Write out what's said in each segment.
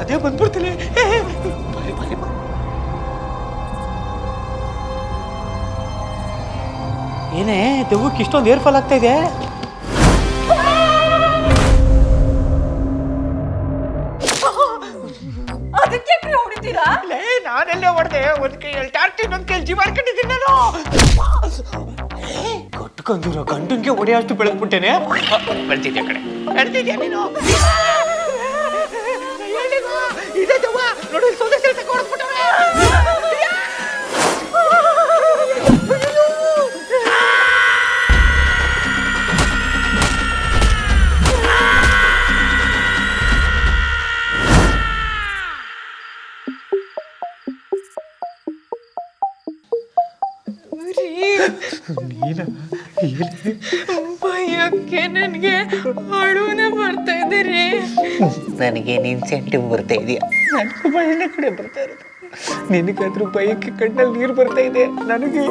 ಅದೇ ಬಂದ್ಬಿಡ್ತೀನಿ. ಏನೇ ದೆವ್ವಕ್ಕೆ ಇಷ್ಟೊಂದು ಏರ್ ಫಾಲ್ ಆಗ್ತಾ ಇದೆ? ನಾನೆಲ್ಲೇ ಹೊಡೆದೆ. ಒಂದ್ ಕೈಯಲ್ಲಿ ಟಾರ್ಟಿ ಇನ್ನೊಂದು ಕೈಯಲ್ಲಿ ಜೀವ ಮಾಡ್ಕೊಂಡಿದ್ದೀನಿ ನಾನು. ಗಂಡಂಗೆ ಗಂಡನ್ಗೆ ಹೊಡೆಯೋಷ್ಟು ಬೆಳೆದ್ಬಿಟ್ಟೇನೆ? ಬೆಳ್ತಿದ್ಯಾ ಕಡೆ ಬೆಳ್ತಿದ್ಯಾ ನೀನು. ನೋಡು ಅಳುನೇ ಬರ್ತಾ ಇದೆ ರೀ ನನಗೆ ಇನ್ಸೆಂಟಿವ್ ಬರ್ತಾ ಇದೆಯಾ. ನನಗೂ ಭಯನೇ ಕಡೆ ಬರ್ತಾ ಇರೋದು. ನಿನಗಾದ್ರೂ ಬೈಕ್ ಕಣ್ಣಲ್ಲಿ ನೀರು ಬರ್ತಾ ಇದೆ? ನನಗೆ?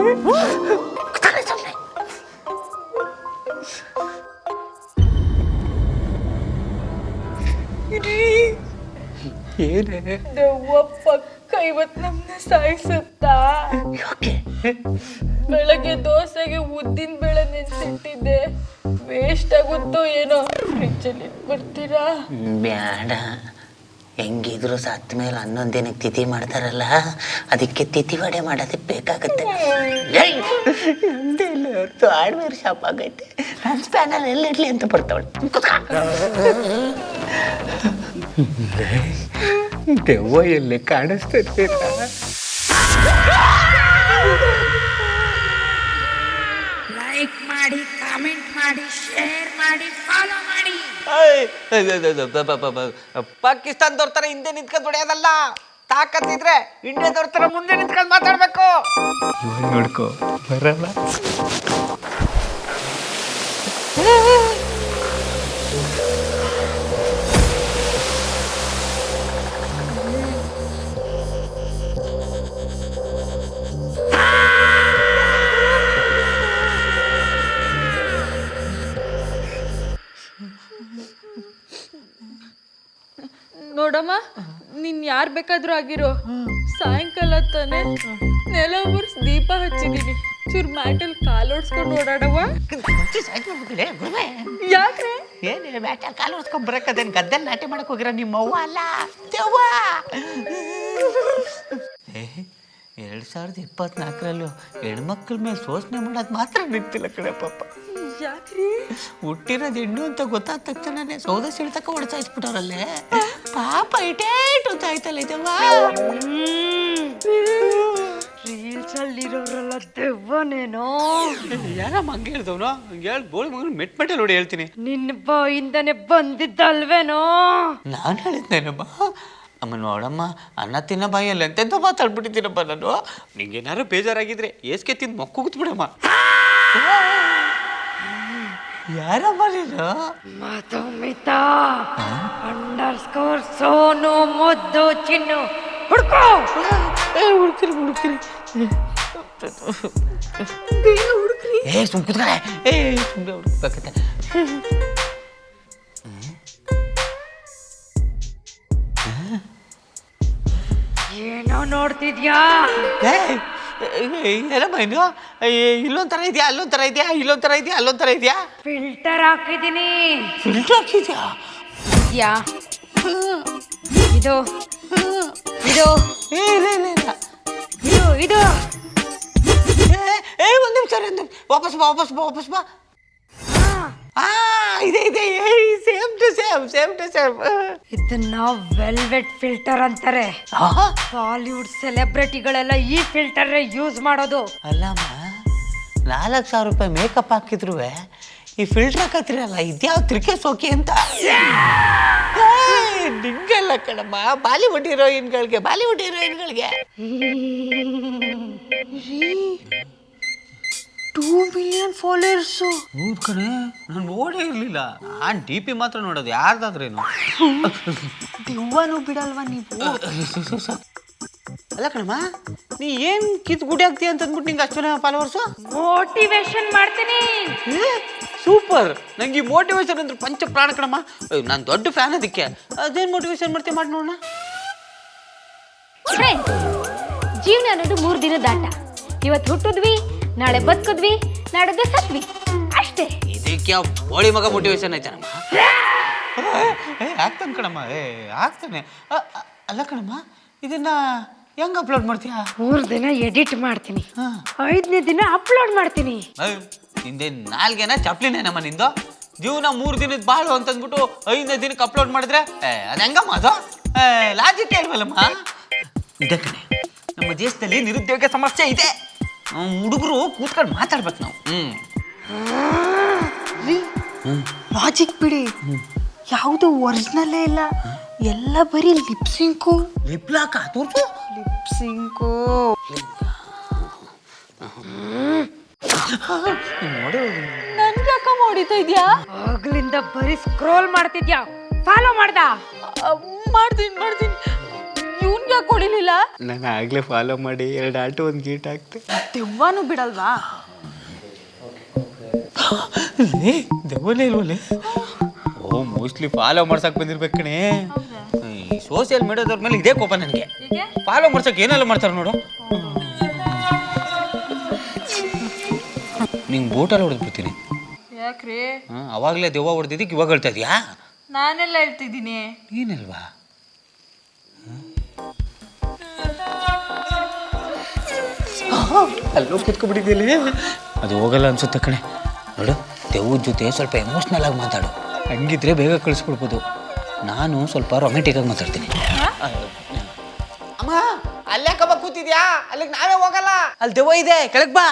ಏನೇ? ದೆವ್ವ ಪಕ್ಕ ಇವತ್ತು ನಮ್ಮನ್ನ ಸಾಯಿಸುತ್ತಾ? ಯಾಕೆ? ಬೆಳಗ್ಗೆ ದೋಸೆಗೆ ಉದ್ದಿನ ಬೇಳೆ ನೆನ್ಸಿಟ್ಟಿದ್ದೆ. ವೇಸ್ಟ್ ಆಗುತ್ತೋ ಏನೋ ಫ್ರಿಜ್ಜಲ್ಲಿ ಬರ್ತೀರಾ ಬ್ಯಾಡ. ಹೆಂಗಿದ್ರು ಸತ್ತ ಮೇಲೆ ಹನ್ನೊಂದು ದಿನಕ್ಕೆ ತಿಥಿ ಮಾಡ್ತಾರಲ್ಲ ಅದಕ್ಕೆ ತಿಥಿ ವಡೆ ಮಾಡೋದಕ್ಕೆ ಬೇಕಾಗುತ್ತೆ. ಇಲ್ಲ ಹೊರ್ತು ಹಾರ್ಡ್ವೇರ್ ಶಾಪ್ ಆಗೈತೆ. ನನ್ನ ಎಲ್ಲ ಎಲ್ಲಿಡ್ಲಿ ಅಂತ ಬರ್ತಾವಳೆ. ದೆವ್ವ ಎಲ್ಲಿ ಕಾಣಿಸ್ತೈತೆ ಮಾಡಿ ಶೇರ್ ಮಾಡಿ ಫಾಲೋ ಮಾಡಿ ಪಾಕಿಸ್ತಾನದವ್ರ ತರ ಹಿಂದೆ ನಿಂತ್ಕೊಂಡು ಹೊಡೆಯೋದಲ್ಲ ತಾಕತ್ತಿದ್ರೆ ಇಂಡಿಯಾದವ್ರ ತರ ಮುಂದೆ ನಿಂತ್ಕೊಂಡು ಮಾತಾಡ್ಬೇಕು ನೋಡ್ಕೋ ಬರಲ್ಲ ನೀನ್ ಯಾರ್ ಬೇಕಾದ್ರೂ ಆಗಿರೋ ಸಾಯಂಕಾಲ ತಾನೆ ನೆಲ ಒರ್ಸ್ ದೀಪ ಹಚ್ಚಿದೀನಿ ಚೂರ್ ಮ್ಯಾಟಲ್ ಕಾಲೋಡ್ಸ್ಕೊಂಡು ಓಡಾಡವ ಯಾಕ್ರೆ? ಏನೇ ಬ್ಯಾಟ ಕಾಲು ಬರಕ್ ಅದೇನ್ ಗದ್ದೆಲ್ ನಾಟ್ಯ ಮಾಡಕ್ ಹೋಗಿರ ನಿಮ್ಮ ಅವ್ವ? ಅಲ್ಲ ದೆವ್ವ. ಎರಡು ಸಾವಿರದ ಇಪ್ಪತ್ನಾಲ್ಕರಲ್ಲೂ ಹೆಣ್ಮಕ್ಳ ಮೇಲೆ ಶೋಷಣೆ ಮಾಡೋದು ಮಾತ್ರ ನಿಂತಿಲ್ಲ ಕಡೆ ಪಾಪ. ಯಾಕ್ರಿ? ಹುಟ್ಟಿರೋದು ಹೆಣ್ಣು ಅಂತ ಗೊತ್ತಾದ ತಕ್ಷಣನೇ ಸೌದೆ ಸಿಡ್ತಕ್ಕ ಹೊಡ್ಸಾಯಿಸ್ಬಿಟ್ಟವ್ರಲ್ಲೇ. ಪಾಪ ಇಟೇಟ್ ಅಂತ ಆಯ್ತಲ್ಲ ಇದವ್ವ ರೀಲ್ಸ್ ಅಲ್ಲಿರೋರೆಲ್ಲ ದೆವ್ವನೇನೋ ಯಾರಮ್ಮ ಹಂಗೆ ಹೇಳ್ದವನು? ಹೇಳಿ ಬೋಳಿ ಮಗನ ಮೆಟ್ ಮೆಟ್ಟಲ್ಲಿ ನೋಡಿ ಹೇಳ್ತೀನಿ. ನಿನ್ನ ಬಾಯಿಂದನೇ ಬಂದಿದ್ದಲ್ವೇನೋ? ನಾನು ಹೇಳಿದ್ನೇನಮ್ಮ? ಅಮ್ಮ ನೋಡಮ್ಮ ಅನ್ನ ತಿನ್ನ ಬಾಯಲ್ಲಿ ಎಂತೆಂತ ಮಾತಾಡ್ಬಿಟ್ಟಿದ್ದೀನಪ್ಪ ನಾನು. ನಿಂಗೇನಾರು ಬೇಜಾರಾಗಿದ್ರೆ ಏಸ್ಕೆ ತಿಂದು ಮಕ್ಕು ಬಿಡಮ್ಮ. ಯಾರಮ್ಮ ನೀನು ಮಧುಮಿತಾ. ಅಂಡರ್ ಸ್ಕೋರ್ ಸೋನು ಮುದ್ದು ಚಿನ್ನು. ಹುಡ್ಕೋ! ಹುಡುಕ್ತೀನಿ ಹುಡುಕ್ತೀನಿ ಏ ಸುಮ್ ಕುತ್ಕಳೆ. ಏ ಸುಮ್ಮನೆ ಹುಡುಕ್ಬೇಕತ್ತೆ ಏನೋ ನೋಡ್ತಿದ್ಯಾ? ಏಯ್ ಏನಮ್ಮ ಇನ್ನು ಇಲ್ಲೊಂಥರ ಇದೆಯಾ ಅಲ್ಲೊಂಥರ ಇದೆಯಾ ಇಲ್ಲೊಂಥರ ಇದೆಯಾ ಅಲ್ಲೊಂಥರ ಇದೆಯಾ? ಫಿಲ್ಟರ್ ಹಾಕಿದ್ದೀನಿ. ಫಿಲ್ಟರ್ ಹಾಕಿದ್ಯಾ? ಯಾ ಇದು ಇದು. ಏ ಇಲ್ಲ ಇಲ್ಲ ಇಲ್ಲ. ಇದು ಇದು. ಏ, ಏ ಒಂದು ನಿಮಿಷ ಒಂದು ನಿಮಿಷ. ವಾಪಸ್ ಬಾ ವಾಪಸ್ ಬಾ ವಾಪಸ್ ಬಾ. ಆ ಇದೆ ಇದೆ same to same same to same ಇದನ್ನ ವೆಲ್ವೆಟ್ ಫಿಲ್ಟರ್ ಅಂತಾರೆ. ಬಾಲಿವುಡ್ ಸೆಲೆಬ್ರಿಟಿಗಳೆಲ್ಲ ಈ ಫಿಲ್ಟರ್ ಯೂಸ್ ಮಾಡೋದು. ಅಲ್ಲಮ್ಮ ನಾಲ್ಕು ಸಾವಿರ ರೂಪಾಯಿ ಮೇಕಪ್ ಹಾಕಿದ್ರು ಈ ಫಿಲ್ಟರ್ ಹಾಕತ್ತೀರಲ್ಲ ಇದ್ಯಾವ ತ್ರಿಕೆ ಸೋಕಿ ಅಂತ? ನಿಂಗೆಲ್ಲ ಕಣಮ್ಮ ಬಾಲಿವುಡ್ ಹೀರೋಯಿನ್ಗಳಿಗೆ ಬಾಲಿವುಡ್ ಹೀರೋಯಿನ್ಗಳಿಗೆ. ಟೂ ಮಿಲಿಯನ್ ಫಾಲೋವರ್ಸು ಹೌದು ಕಣೆ. ನಾನು ನೋಡೇ ಇರಲಿಲ್ಲ. ನಾನು ಡಿ ಪಿ ಮಾತ್ರ ನೋಡೋದು ಯಾರ್ದಾದ್ರೇನು. ದಿವ್ವನು ಬಿಡಲ್ವಾ ನೀವು? ಅಲ್ಲ ಕಣಮ್ಮ ನೀ ಏನು ಕಿತ್ ಗುಡಿ ಆಗ್ತೀಯ ಅಂತ ಅಂದ್ಬಿಟ್ಟು ನಿಂಗೆ ಅಷ್ಟು ಜನ ಫಾಲೋವರ್ಸು ಮೋಟಿವೇಶನ್ ಮಾಡ್ತೀನಿ. ಸೂಪರ್ ನಂಗೆ ಈ ಮೋಟಿವೇಶನ್ ಅಂದ್ರೆ ಪಂಚ ಪ್ರಾಣ ಕಣಮ್ಮ. ನಾನು ದೊಡ್ಡ ಫ್ಯಾನ್ ಅದಕ್ಕೆ. ಅದೇನು ಮೋಟಿವೇಶನ್ ಮಾಡ್ತೀಯ ಮಾಡಿ ನೋಡೋಣ. ಜೀವನ ಅನ್ನೋದು ಮೂರು ದಿನದ ಆಟ. ಇವತ್ತು ಹುಟ್ಟಿದ್ವಿ ನಾಳೆ ಬದುಕಿದ್ವಿ ನಾಡದ್ದು ಸತ್ವಿ. ಅಷ್ಟೇ. ಇದಕ್ಕೆ ಬೋಳಿ ಮಗ ಮೋಟಿವೇಶನ್ ಐತನಮ್ಮ ಏ ಆಗ್ತಾನೆ ಕಣಮ್ಮ. ಏ ಆಗ್ತಾನೆ. ಅ, ಅ, ಅಲ್ಲ ಕಣಮ್ಮ ಇದನ್ನ ಹೆಂಗ್ ಅಪ್ಲೋಡ್ ಮಾಡ್ತೀಯಾ? ಮೂರು ದಿನ ಎಡಿಟ್ ಮಾಡ್ತೀನಿ. ಐದನೇ ದಿನ ಅಪ್ಲೋಡ್ ಮಾಡ್ತೀನಿ. ನಿಂದೆ ನಾಲ್ಗೆನ ಚಪ್ಲಿನೇನಮ್ಮ ನಿಂದು? ಜೀವನ ಮೂರು ದಿನದ ಬಾಳು ಅಂತಂದ್ಬಿಟ್ಟು ಐದನೇ ದಿನಕ್ಕೆ ಅಪ್ಲೋಡ್ ಮಾಡಿದ್ರೆ ಏ, ಅದ್ ಹೆಂಗಮ್ಮ ಅದು? ಲಾಜಿಕ್ ಇಲ್ವಲ್ಲಮ್ಮ? ಇದೆ ಕಣೆ. ನಮ್ಮ ದೇಶದಲ್ಲಿ ನಿರುದ್ಯೋಗ ಸಮಸ್ಯೆ ಇದೆ. ಹುಡುಗರು ಕೂತ್ಕೊಂಡು ಮಾತಾಡ್ಬೇಕು ನಾವು. ಹ್ಮ್. ಲಾಜಿಕ್ ಬಿಡಿ. ಯಾವುದು ಒರಿಜಿನಲ್ಲೇ ಇಲ್ಲ. ಎಲ್ಲ ಬರೀ ಲಿಪ್ಸಿಂಕು ಲಿಪ್ಲಾಕ ತೋರ್ಸು. ಲಿಪ್ಸಿಂಕು ನನ್ಗೆ ಯಾಕ ಹೊಡಿತಾ ಇದ್ಯಾ? ಆಗ್ಲಿಂದ ಬರೀ ಸ್ಕ್ರೋಲ್ ಮಾಡ್ತಿದ್ಯಾ? ಫಾಲೋ ಮಾಡ್ದ? ಮಾಡ್ತೀನಿ ಮಾಡ್ತೀನಿ. ಇವ್ನ್ಗೆ ಯಾಕೆ ಹೊಡಿಲಿಲ್ಲ? ನಾನು ಆಗ್ಲೇ ಫಾಲೋ ಮಾಡಿ ಎರಡು ಆಟೋ ಒಂದು ಗೀಟ್ ಹಾಕ್ತೆ. ದೆವ್ವನು ಬಿಡಲ್ವಾ? ದೆವ್ವನೇ ಇಲ್ವಲ್ಲೇ ಓ ಮೋಸ್ಟ್ಲಿ ಫಾಲೋ ಮಾಡ್ಸಕ್ ಬಂದಿರ್ಬೇಕು ಕಣೆ. ಈ ಸೋಷಿಯಲ್ ಮೀಡಿಯಾದವ್ರ ಮೇಲೆ ಇದೇ ಕೋಪ ನನಗೆ. ಫಾಲೋ ಮಾಡ್ಸಕ್ ಏನೆಲ್ಲ ಮಾಡ್ತಾರೆ ನೋಡು. ನಿಂಗೆ ಬೋಟಲ್ಲಿ ಹೊಡೆದ್ಬಿಡ್ತೀನಿ ಯಾಕ್ರಿ? ಹಾಂ ಅವಾಗಲೇ ದೆವ್ವ ಹೊಡೆದಿದ್ದಕ್ಕೆ ಇವಾಗ ಹೇಳ್ತಾ ಇದೀಯಾ? ನಾನೆಲ್ಲ ಹೇಳ್ತಿದ್ದೀನಿ. ಏನಲ್ವಾ? ಅಲ್ಲೋ ಕೂತ್ಕೊಬಿಟ್ಟಿದ್ದೀಲಿ ಅದು ಹೋಗಲ್ಲ ಅನ್ಸುತ್ತೆ ಕಣೆ. ನೋಡು ದೇವ್ರ ಜೊತೆ ಸ್ವಲ್ಪ ಎಮೋಷ್ನಲ್ ಆಗಿ ಮಾತಾಡು. ಹಂಗಿದ್ರೆ ಬೇಗ ಕಳಿಸ್ಕೊಡ್ಬೋದು. ನಾನು ಸ್ವಲ್ಪ ರೊಮ್ಯಾಂಟಿಕ್ ಆಗಿ ಮಾತಾಡ್ತೀನಿ. ಅಮ್ಮ ಅಲ್ಲೇ ಕಬ್ಬ ಕೂತಿದ್ಯಾ? ಅಲ್ಲಿಗೆ ನಾವೇ ಹೋಗಲ್ಲ. ಅಲ್ಲಿ ದೆವ್ವ ಇದೆ ಕೆಳಗೆ ಬಾ.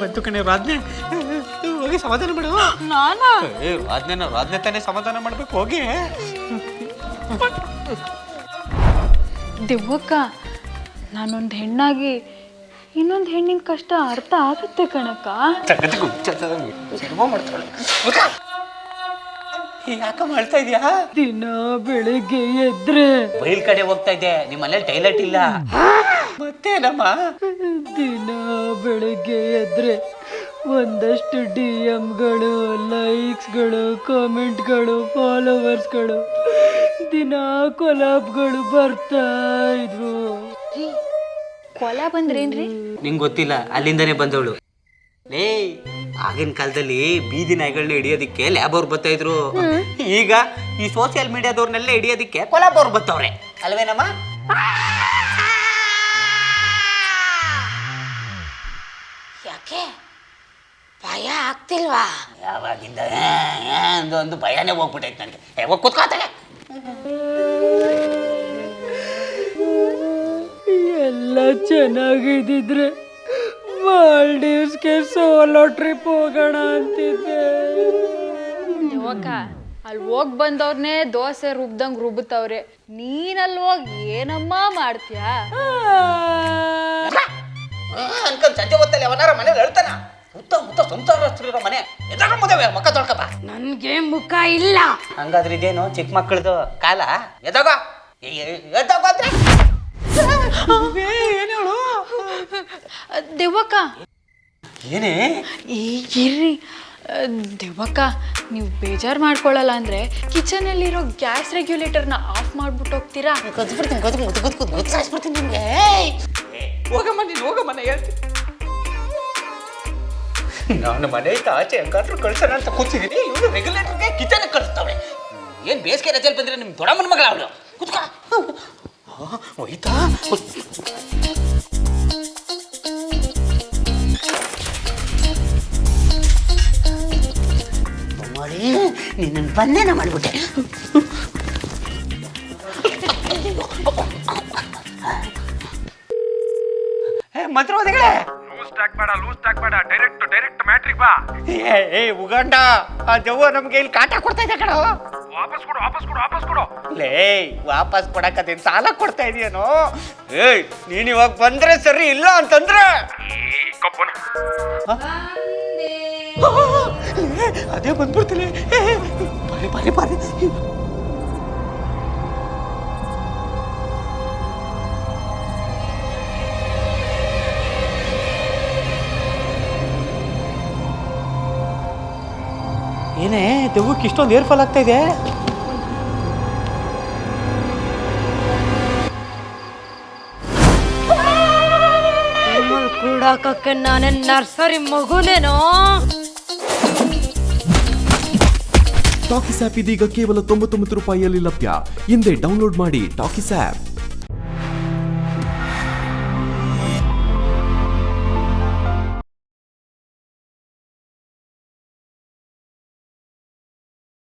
ಬಂತು ಕಣೆ ರಾಜ್ಞೆ ಹೋಗಿ ಸಮಾಧಾನ ಮಾಡು. ನಾನಾ? ಏ ರಾಜ್ಞೆನ ರಾಜ್ಞೆ ತಾನೇ ಸಮಾಧಾನ ಮಾಡ್ಬೇಕು ಹೋಗಿ. ದೆವ್ವಕ್ಕ ನಾನೊಂದು ಹೆಣ್ಣಾಗಿ ಇನ್ನೊಂದು ಹೆಣ್ಣಿನ ಕಷ್ಟ ಅರ್ಥ ಆಗುತ್ತೆ ಕಣಕ್ಕ. ಯಾಕ ಮಾಡ್ತಾ ಇದೀಯಾ? ದಿನ ಬೆಳಿಗ್ಗೆ ಎದ್ರೆ ಬೈಲ್ ಕಡೆ ಹೋಗ್ತಾ ಇದ್ದೆ ನಿಮ್ಮ ಮನೇಲಿ ಟೈಲೆಟ್ ಇಲ್ಲ. ಮತ್ತೇನಮ್ಮ? ದಿನ ಬೆಳಿಗ್ಗೆ ಎದ್ರೆ ಒಂದಷ್ಟು ಡಿ ಎಮ್ಗಳು ಲೈಕ್ಸ್ಗಳು ಕಾಮೆಂಟ್ಗಳು ಫಾಲೋವರ್ಸ್ಗಳು ದಿನ ಕೊಲಾಬ್ಗಳು ಬರ್ತಾ ಇದ್ರು. ಕೊಲಾ ಬಂದ್ರೇನ್ರಿ? ನಿಂಗೆ ಗೊತ್ತಿಲ್ಲ ಅಲ್ಲಿಂದನೇ ಬಂದವಳು. ಲೇ ಆಗಿನ ಕಾಲದಲ್ಲಿ ಬೀದಿ ನಾಯಿಗಳನ್ನ ಹಿಡಿಯೋದಿಕ್ಕೆ ಲ್ಯಾಬ್ ಅವ್ರು ಬರ್ತಾ ಇದ್ರು. ಈಗ ಈ ಸೋಷಿಯಲ್ ಮೀಡಿಯಾದವ್ರನ್ನೆಲ್ಲ ಹಿಡಿಯೋದಿಕ್ಕೆ ಕೊಲಾಬ್ ಅವ್ರು ಬರ್ತಾವ್ರೆ ಅಲ್ವೇನಮ್ಮ? ಯಾಕೆ? ಭಯ ಆಗ್ತಿಲ್ವಾ? ಯಾವಾಗಿಂದ ಒಂದು ಭಯನೇ ಹೋಗ್ಬಿಟ್ಟೈತೆ ನನಗೆ. ಯಾವಾಗ ಕೂತ್ಕೋತಾನೆ ಎಲ್ಲ ಚೆನ್ನಾಗಿದ್ದಿದ್ರೆ ಮಾಲ್ಡೀವ್ಸ್ಗೆ ಸೋಲೋ ಟ್ರಿಪ್ ಹೋಗೋಣ ಅಂತಿದ್ದೆ. ಯುವಕ ಅಲ್ಲಿ ಹೋಗಿ ಬಂದವ್ರನ್ನೇ ದೋಸೆ ರುಬ್ದಂಗೆ ರುಬ್ತವ್ರೆ. ನೀನಲ್ಲಿ ಹೋಗಿ ಏನಮ್ಮ ಮಾಡ್ತೀಯಾ? ಅನ್ಕೊಂಡ್ ಸಂಜೆ ಹೊತ್ತಲ್ಲಿ ಅವನಾರ ಮನೇಲಿ ಹೇಳ್ತಾನ? ಮುತ್ತ ಮುತ್ತ ಸ್ವಂತ ಮನೆ ಎದಾಗ ಮದುವೆ ಮಕ್ಕ ತೊಳ್ಕಪ್ಪ. ನನ್ಗೆ ಮುಖ ಇಲ್ಲ. ಹಂಗಾದ್ರೆ ಇದೇನು ಚಿಕ್ಕ ಮಕ್ಕಳದು ಕಾಲ? ಎದಾಗ? ಎದಾಗ ಅಂದ್ರೆ? ಏನು ಹೇಳು? ದೆವ್ವಕ್ಕ. ಏನೇ? ಈ ಇರ್ರಿ. ದೆವ್ವಕ್ಕ ನೀವು ಬೇಜಾರು ಮಾಡ್ಕೊಳ್ಳಲ್ಲ ಅಂದರೆ ಕಿಚನಲ್ಲಿರೋ ಗ್ಯಾಸ್ ರೆಗ್ಯುಲೇಟರ್ನ ಆಫ್ ಮಾಡ್ಬಿಟ್ಟು ಹೋಗ್ತೀರಾ? ಗೊತ್ತು ಗೊತ್ತು ಗೊತ್ತು ಗೊತ್ತು ಗೊತ್ತಾಸ್ಬಿಡ್ತೀನಿ ನಿಮ್ಗೆ. ಹೋಗಮ್ಮ ನೀನು ಹೋಗಮ್ಮ ನಾ ಹೇಳ್ತೀನಿ. ನಾನು ಮನೆ ಇತ್ತ ಆಚೆ ಹೆಂಗಾದ್ರೂ ಕಳ್ಸೋಣ ಅಂತ ಕೂತಿದ್ದೀನಿ. ಇವನು ರೆಗ್ಯುಲೇಟರ್ಗೆ ಕಿಚನ್ ಕಳಿಸ್ತಾವೆ ಏನು ಬೇಸಿಗೆ ರಜೆಯಲ್ಲಿ ಬಂದ್ರೆ ನಿಮ್ಮ ದೊಡ್ಡಮ್ಮನ ಮಗಳ ಅವಳು? ಕುತ್ಕ. ಹೋಯ್ತಾ? ಮಾಡಿ ನಿನ್ನ ಬಂದೇನ ಮಾಡಿಬಿಟ್ಟೆ. ಮಂತ್ರವಾದಿಗಳೇ ಲೂಸ್ ಟ್ಯಾಕ್ ಬೇಡ ಲೂಸ್ ಟ್ಯಾಕ್ ಬೇಡ. ಡೈರೆಕ್ಟ್ ಮ್ಯಾಟ್ರಿಕ್ ಬಾ. ಏ ಏ ಉಗಂಡ ಆ ದೆವ್ವ ನಮ್ಗೆ ಇಲ್ಲಿ ಕಾಟ ಕೊಡ್ತಾ ಇದೆ ಕಣೋ. ವಾಪಸ್ ಕೊಡು ವಾಪಸ್ ಕೊಡು ವಾಪಸ್ ಕೊಡು. ಲೇ ವಾಪಸ್ ಕೊಡಕತ್ತೇನು ಸಾಲ ಕೊಡ್ತಾ ಇದೆಯೇನೋ? ಏಯ್ ನೀನ್ ಇವಾಗ ಬಂದ್ರೆ ಸರಿ ಇಲ್ಲ ಅಂತಂದ್ರೆ? ಈ ಕಪ್ಪನು. ಅದೇ ಬಂದ್ಬಿಡ್ತೀನಿ ಏ, ಬಾರಿ ಬಾರಿ ಬಾರಿ. ಏನೇ ದೆವ್ವಕ್ಕೆ ಇಷ್ಟೊಂದು ಏರ್ ಫಾಲ್ ಆಗ್ತಾ ಇದೆ? ಕೂಡಾಕಕ್ಕೆ ನಾನೇ ನರ್ಸರಿ ಮಗುನೇನೋ? ಟಾಕಿಸ್ ಆ್ಯಪ್ ಇದೀಗ ಕೇವಲ ತೊಂಬತ್ತೊಂಬತ್ತು ರೂಪಾಯಿಯಲ್ಲಿ ಲಭ್ಯ. ಹಿಂದೆ ಡೌನ್ಲೋಡ್ ಮಾಡಿ ಟಾಕಿಸ್ ಆ್ಯಪ್